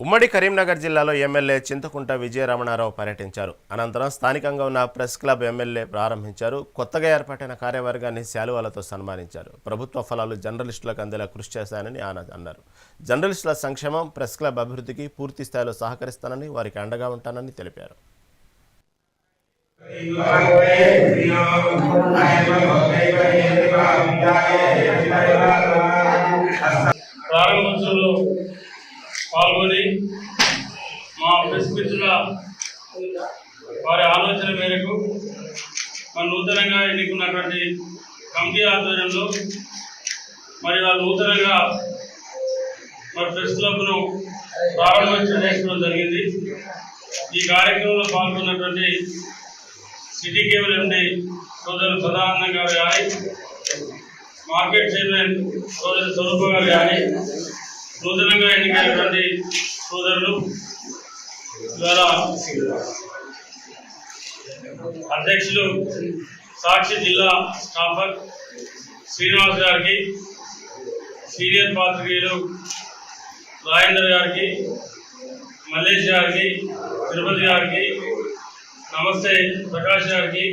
ఉమ్మడి కరీంనగర్ జిల్లాలో ఎమ్మెల్యే చింతకుంట విజయరమణారావు పర్యటించారు. అనంతరం స్థానికంగా ఉన్న ప్రెస్ క్లబ్ ఎమ్మెల్యే ప్రారంభించారు. కొత్తగా ఏర్పాటైన కార్యవర్గాన్ని శాలువాలతో సన్మానించారు. ప్రభుత్వ ఫలాలు జర్నలిస్టులకు అందేలా కృషి చేశానని ఆయన అన్నారు. జర్నలిస్టుల సంక్షేమం ప్రెస్ క్లబ్ అభివృద్ధికి పూర్తి స్థాయిలో సహకరిస్తానని వారికి అండగా ఉంటానని తెలిపారు. ప్రారంభోత్సవంలో పాల్గొని మా ప్రెస్ మిత్రుల వారి ఆలోచన మేరకు మరి నూతనంగా ఎన్నుకున్నటువంటి కమిటీ ఆధ్వర్యంలో మరి వాళ్ళు నూతనంగా మరి ప్రెస్ క్లబ్ను ప్రారంభించడం జరిగింది. ఈ కార్యక్రమంలో పాల్గొన్నటువంటి సిటీ కేబుల్ ఎండి సోదరు సదానంద గారు కానీ మార్కెట్ చైర్మన్ సోదరు స్వరూప గారు కానీ నూతనంగా ఎన్నికైనటువంటి సోదరులు ఇవాళ అధ్యక్షులు సాక్షి జిల్లా స్టాఫర్ శ్రీనివాస్ గారికి సీనియర్ పాత్రికేయులు రాజేందర్ గారికి మల్లేష్ గారికి తిరుపతి గారికి నమస్తే ప్రకాష్ గారికి